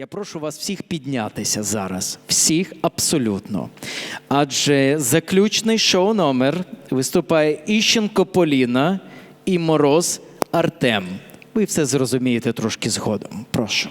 Я прошу вас всіх піднятися зараз. Всіх абсолютно. Адже заключний шоу номер виступає Іщенко Поліна і Мороз Артем. Ви все зрозумієте трошки згодом. Прошу.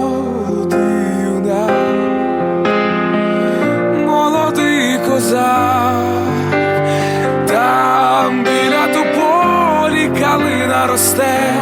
калина росте,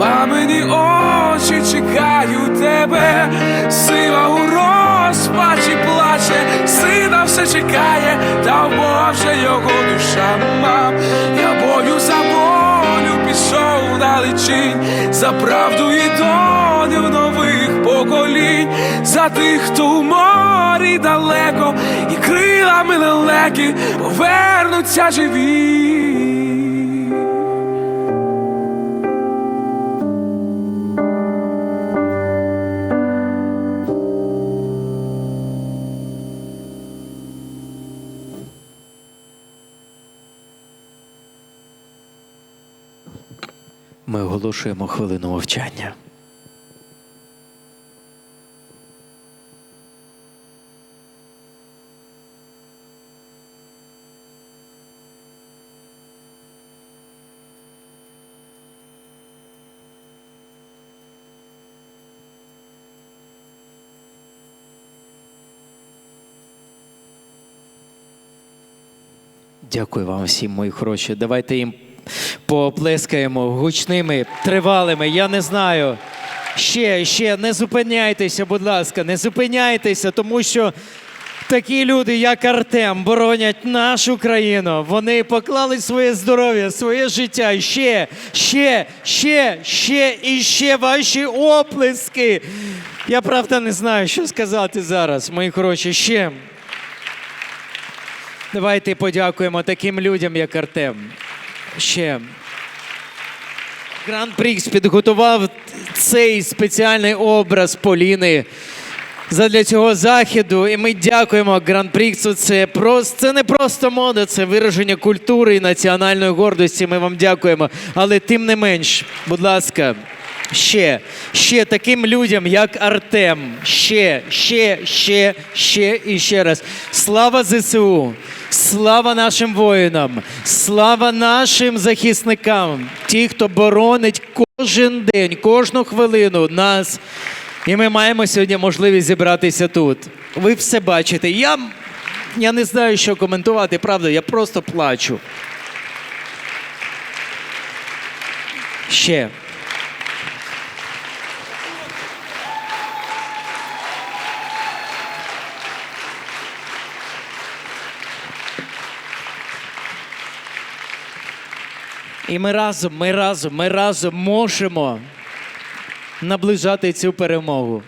мамині очі чекають тебе, сива у розпачі плаче, сина все чекає, та вже його душа. Мам, я бою за волю пішов далечінь, за правду і долю нових поколінь, за тих, хто у морі далеко, і крилами лелеки повернуться живі. Ми оголошуємо хвилину мовчання. Дякую вам всім, мої хороші. Давайте їм поплескаємо гучними, тривалими. Я не знаю. Ще, ще не зупиняйтеся, будь ласка, не зупиняйтеся, тому що такі люди, як Артем, боронять нашу країну. Вони поклали своє здоров'я, своє життя. Ще, ще, ще, ще і ще ваші оплески. Я правда не знаю, що сказати зараз, мої хороші. Ще. Давайте подякуємо таким людям, як Артем. Ще. Гран Прікс підготував цей спеціальний образ Поліни задля цього заходу. І ми дякуємо Гран Пріксу. Це, просто, це не просто мода, це вираження культури і національної гордості. Ми вам дякуємо. Але тим не менш, будь ласка, ще, ще таким людям, як Артем. Ще, ще, ще, ще і ще раз. Слава ЗСУ! Слава нашим воїнам! Слава нашим захисникам! Ті, хто боронить кожен день, кожну хвилину нас. І ми маємо сьогодні можливість зібратися тут. Ви все бачите. Я, я не знаю, що коментувати, правда, я просто плачу. Ще. І ми разом, ми разом, ми разом можемо наближати цю перемогу.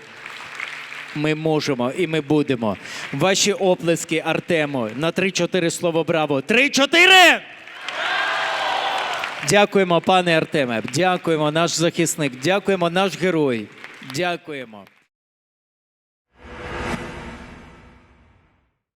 Ми можемо і ми будемо. Ваші оплески Артему на 3-4 слово браво. 3-4! Дякуємо, пане Артеме. Дякуємо, наш захисник. Дякуємо, наш герой. Дякуємо.